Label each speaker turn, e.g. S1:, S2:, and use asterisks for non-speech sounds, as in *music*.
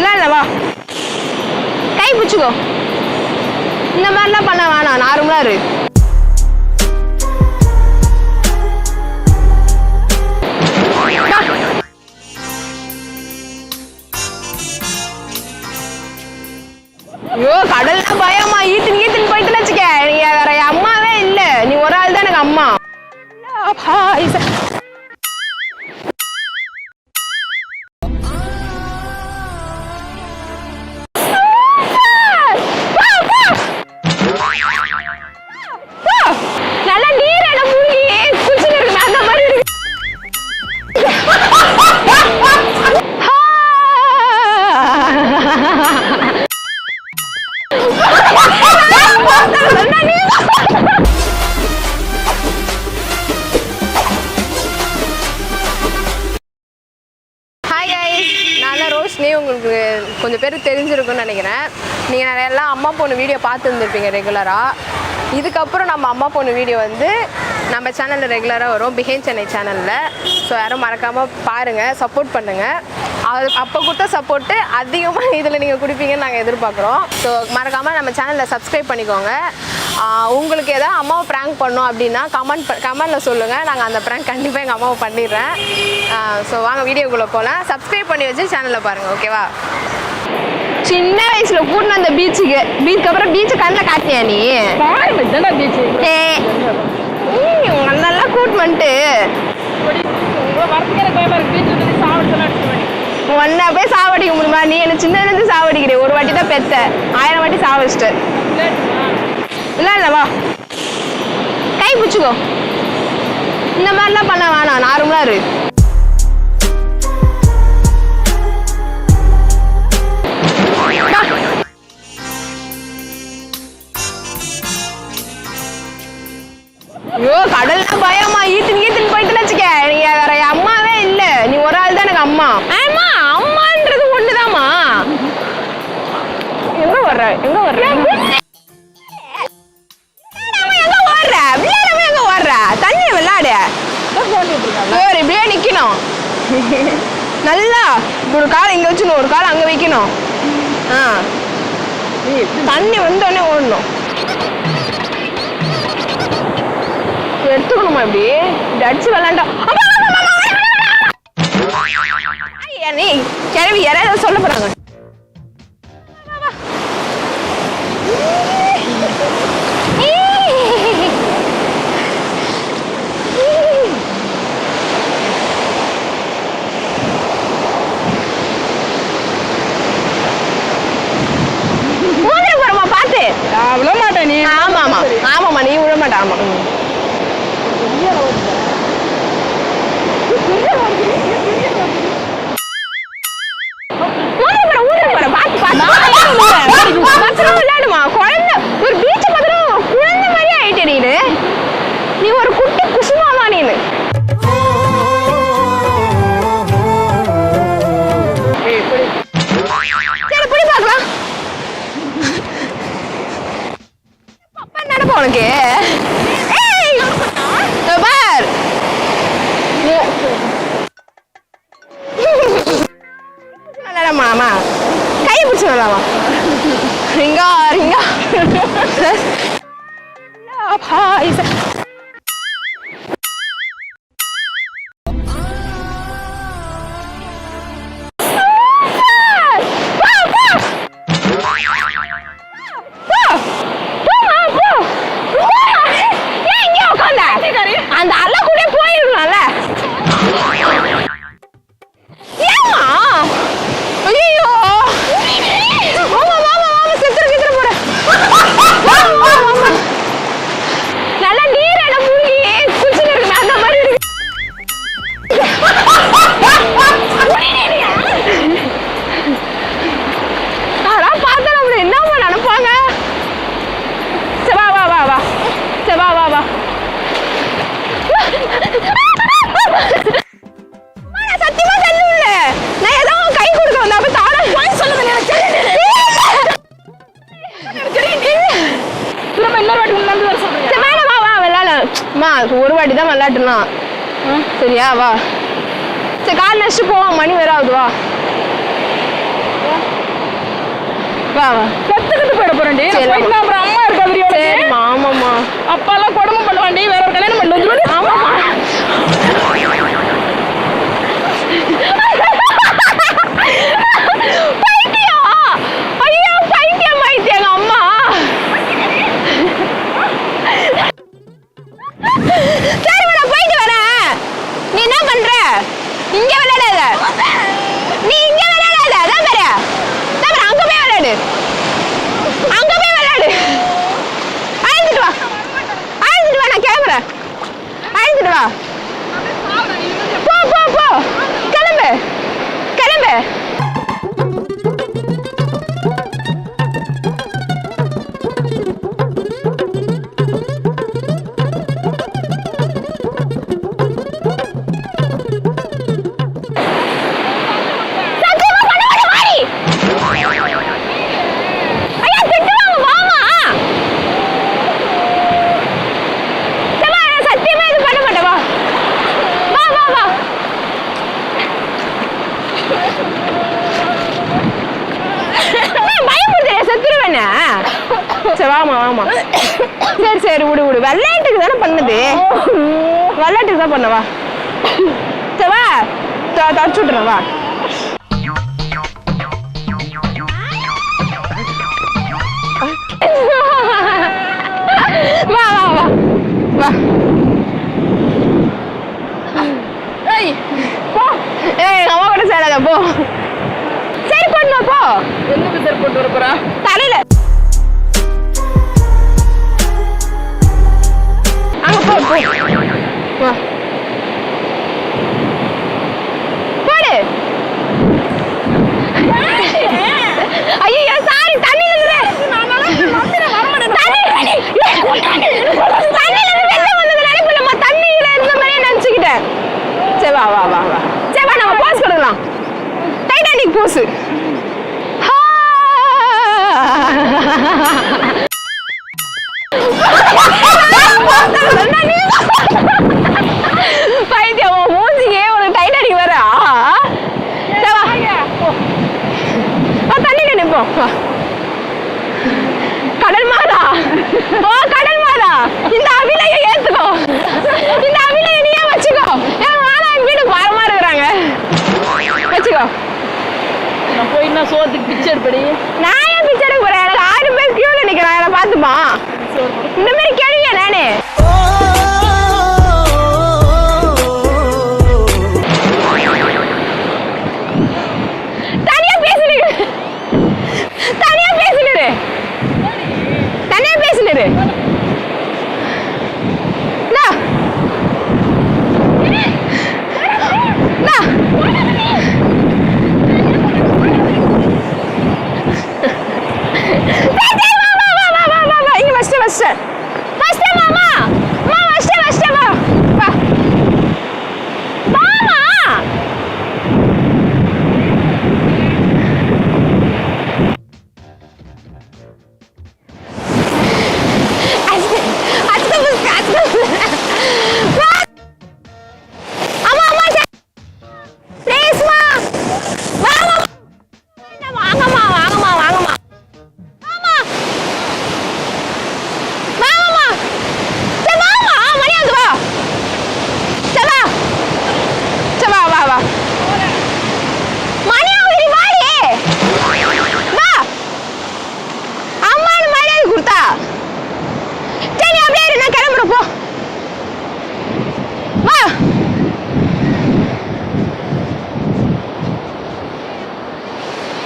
S1: இல்லை இல்லை வா. கை பிடிச்சிக்கோ. இந்த மாதிரிலாம் பண்ண வேணாம். நார்மலாக இரு. ஐயோ கடல்ல பயமா. ஈத்துன்னு ஈத்துன்னு போயிட்டு வச்சுக்க. நீ வேற அம்மாவே இல்ல. நீ ஒரு ஆள் தான் எனக்கு அம்மா. கொஞ்சம் பேர் தெரிஞ்சிருக்குன்னு நினைக்கிறேன். நீங்கள் நிறைய எல்லாம் அம்மா பொண்ணு வீடியோ பார்த்துருந்துருப்பீங்க ரெகுலராக இதுக்கப்புறம் நம்ம அம்மா பொண்ணு வீடியோ வந்து நம்ம சேனலில் ரெகுலராக வரும். பிஹேன் சென்னை சேனலில் ஸோ யாரும் மறக்காமல் பாருங்கள் சப்போர்ட் பண்ணுங்கள் அது அப்போ கொடுத்த சப்போர்ட்டு அதிகமாக *laughs* இதில் நீங்கள் கொடுப்பீங்கன்னு நாங்கள் எதிர்பார்க்குறோம். ஸோ மறக்காமல் நம்ம சேனலில் சப்ஸ்கிரைப் பண்ணிக்கோங்க. உங்களுக்கு எதாவது அம்மாவை ப்ராங்க் பண்ணோம் அப்படின்னா கமெண்ட் கமெண்டில் சொல்லுங்கள் நாங்கள் அந்த ப்ராங்க் கண்டிப்பாக எங்கள் அம்மாவை பண்ணிடுறேன். ஸோ வாங்க வீடியோக்குள்ளே போகலாம் சப்ஸ்கிரைப் பண்ணி வச்சு சேனலில் பாருங்கள் ஓகேவா சின்ன வயசுல கூட்டின அந்த பீச்சுக்கு பீச்சுக்கு அப்புறம் பீச்சை கண்ணில் காட்டினியா நீ?
S2: பீச்சு
S1: ஏ நல்லா கூட்டு வந்துட்டு.
S2: இருக்கு.
S1: ஒன்னா போய் சாவடிக்க முடியுமா? நீ என்ன சின்ன இருந்து சாவடிக்கிறே ஒரு வாட்டி தான் பெத்த. ஆயிரம் வாட்டி சாவடிச்சிட்டு. இல்லை இல்லை வா. கை பிடிச்சிக்கோ. இந்த மாதிரிலாம் பண்ண வேணாம். நார்மலாக இரு. ஐயோ கடல்ல பயமா ஈத்துன்னு ஈத்துன்னு போயிட்டு வச்சுக்க. நீ வேற அம்மாவே இல்ல. நீ ஒரு ஆள் தான் எனக்கு அம்மா. ஆமா அம்மான்றது ஒண்ணுதாம்மா? எங்க வர்ற? எங்க வர்ற? எங்க ஓடுற? விளையாடாம எங்க ஓடுற? தண்ணி விளையாடு வேற இப்படியே நிக்கணும். நல்லா. ஒரு கால் இங்க வச்சுக்கணும். ஒரு கால் அங்க வைக்கணும். ஆ. தண்ணி வந்தோடனே ஓடணும். எடுத்துக்கணுமா இப்படி? இப்படி அடிச்சு விளாண்டா நீ கிளவி யாராவது சொல்ல போறாங்க?
S2: விட மாட்டேன் நீ.
S1: ஆமா ஆமா. ஆமாமா நீ விட மாட்டா ஆமா. பத்திரம் விளையாடுமா, குழந்தை, ஒரு beach பத்திரம் ஒரு குழந்தை மாதிரியே ஆயிட்ட நீனு. நீ ஒரு குட்டி குசுமாமா நீனு சரி புடி பார்க்கலாம் அப்பா நினைப்பா உனக்கு ஏய், இதோ பார் விளாடாமா கை பிடிச்சி விளாடாமா ரிங்கா ரிங்கா அப்பா, இச- போ, போ. விளையாட்டுலாம் சரியா வா. சரி கால் வச்சுட்டு போவோம். மணி வேற ஆகுது வா. வா வா.
S2: செத்துக்கிட்டு போயிட போயிட்டு அப்புறம் அம்மா உனக்கு.
S1: சரிம்மா ஆமாம்மா
S2: அப்பாலாம் கொடுமை பண்ணுவாண்டி வேற ஒரு கல்யாணம் பண்ணி வந்துருவாடி
S1: ஆமாம்மா. வாமா, வாமா. சரி சரி விடு விடு. விளையாட்டுக்கு தானே பண்ணுது? விளையாட்டுக்கு தான் பண்ண வா சரி வா. தொ- தொடச்சு விட்டுறேன் வா. வா வா வா. வா.
S2: ஏய்
S1: போ. ஏய் அம்மா கூட சேராத போ. சரி பண்ணுமா போ.
S2: எங்க பிசர் போட்டு வர
S1: இருந்த மாதிரியே நினைச்சுக்கிட்டேன். சரி வா வா வா வா. சரி வா நம்ம போஸ் கொடுக்கலாம். டைட்டானிக் போஸ் பைத்தியம் மூஞ்சிக்கே உனக்கு டைட்டானிக் வர தண்ணியில நிப்போம் வா. கடல் மாதா. ஓ கடல் மாதா. இந்த அபிலைய ஏத்துக்கோ. இந்த அபிலைய நீயே வச்சுக்கோ. என் மாதா என் வீட்டுக்கு வரமா இருக்கிறாங்க. வச்சுக்கோ.
S2: நான் போய் நான் சோத்துக்கு பிச்சை எடுப்படி
S1: நான் ஏன் பிச்சை எடுக்க போறேன்? எனக்கு ஆயிரம் பேர் கியூல